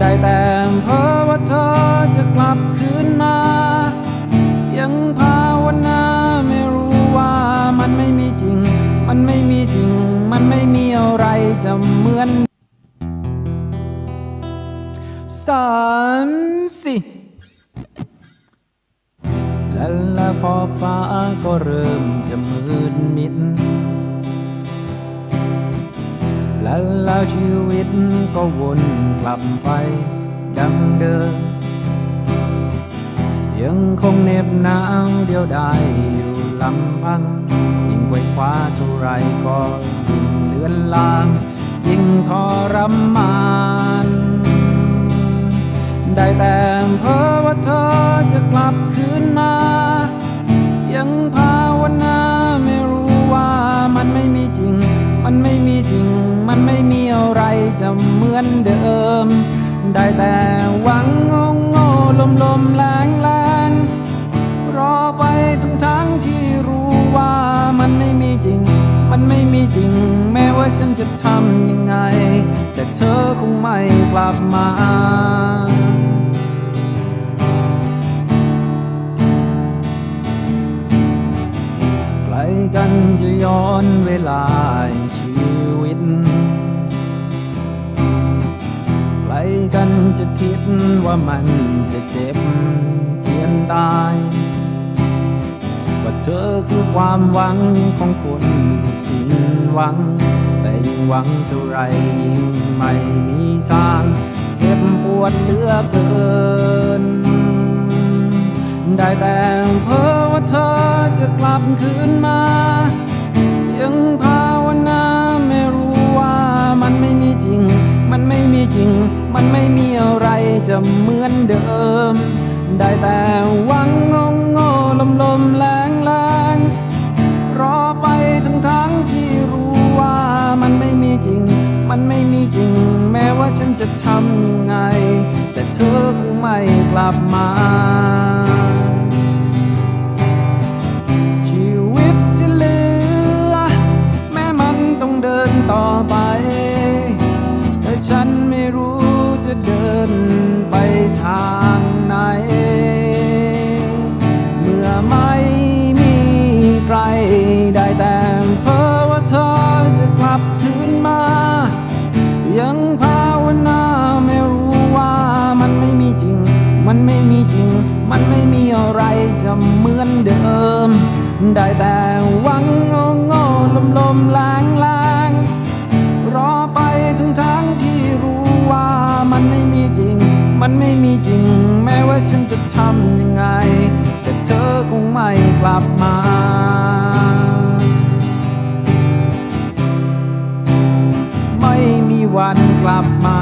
ได้แต่เพอว่าเธอจะกลับคืนมา ยังภาวนาไม่รู้ว่ามันไม่มีจริง มันไม่มีจริง มันไม่มีอะไรจะเหมือนสามสี่และละขอบฟ้าก็เริ่มจะมืดมิด และแล้วชีวิตก็วนกลับไปดังเดิม ยังคงเหน็บหนาวเดียวดายอยู่ลำพัง ยิ่งไวคว้าเท่าไรก็ยิ่งเลือนลาง ยิ่งทรมาน ได้แต่เพ้อว่าเธอจะกลับคืนันไม่มีอะไรจะเหมือนเดิม ได้แต่หวังงงโง่ลมลมแรงแรงรอไปทั้งทั้งที่รู้ว่ามันไม่มีจริง มันไม่มีจริง แม้ว่าฉันจะทำยังไง แต่เธอคงไม่กลับมาไกลกันจะย้อนเวลาชีวิต กันจะคิดว่ามันจะเจ็บเจียนตายว่าเธอคือความหวังของคนที่สิ้นหวัง แต่ยิ่งหวังเท่าไรยิ่งไม่มีทาง เจ็บปวดเหลือเกิน ได้แต่เพ้อว่าเธอจะกลับคืนมา จะเหมือนเดิม ได้แต่หวังงงโง่ลมลมแรงแรงรอไปจนทั้งที่รู้ว่ามันไม่มีจริง มันไม่มีจริง แม้ว่าฉันจะทำยังไง แต่เธอคงไม่กลับมา มันไม่มีจริง มันไม่มีอะไรจะเหมือนเดิม ได้แต่หวังโง่โง่ลมลมแรงแรงรอไปทั้งทั้งที่รู้ว่ามันไม่มีจริง มันไม่มีจริง แม้ว่าฉันจะทำยังไง แต่เธอคงไม่กลับมาไม่มีวันกลับมา